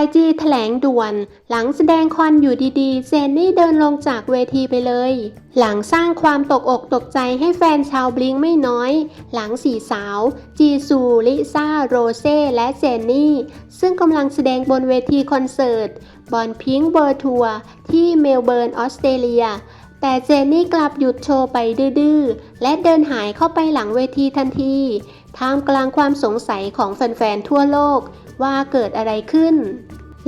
YG แถลงด่วน หลังแสดงคอนอยู่ดีๆ เจนนี่เดินลงจากเวทีไปเลย หลังสร้างความตกอกตกใจให้แฟนชาวบลิงไม่น้อย หลังสี่สาว จีซู ลิซ่า โรเซ่ และเจนนี่ ซึ่งกำลังแสดงบนเวทีคอนเสิร์ต บอลพิงเบอร์ทัวร์ที่เมลเบิร์นออสเตรเลียแต่เจนนี่กลับหยุดโชว์ไปดื้อ และเดินหายเข้าไปหลังเวทีทันที ท่ามกลางความสงสัยของแฟนๆ ทั่วโลกว่าเกิดอะไรขึ้น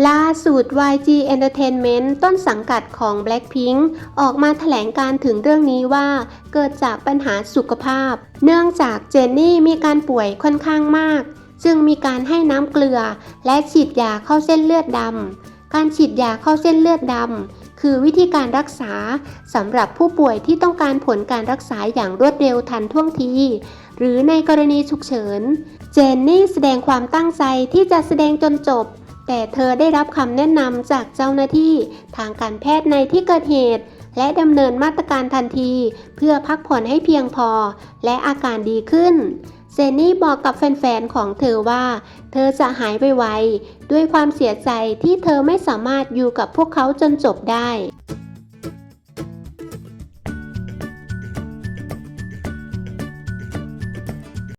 ล่าสุด YG Entertainment ต้นสังกัดของ Blackpink ออกมาแถลงการถึงเรื่องนี้ว่า เกิดจากปัญหาสุขภาพ เนื่องจากเจนนี่มีการป่วยค่อนข้างมาก จึงมีการให้น้ำเกลือ และฉีดยาเข้าเส้นเลือดดำการฉีดยาเข้าเส้นเลือดดำ คือวิธีการรักษาสำหรับผู้ป่วยที่ต้องการผลการรักษาอย่างรวดเร็วทันท่วงที หรือในกรณีฉุกเฉิน เจนนี่แสดงความตั้งใจที่จะแสดงจนจบ แต่เธอได้รับคำแนะนำจากเจ้าหน้าที่ ทางการแพทย์ในที่เกิดเหตุ และดำเนินมาตรการทันที เพื่อพักผ่อนให้เพียงพอ และอาการดีขึ้น เซนนี่บอกกับแฟนๆ ของเธอว่า เธอจะหายไวๆ ด้วยความเสียใจที่เธอไม่สามารถอยู่กับพวกเขาจนจบได้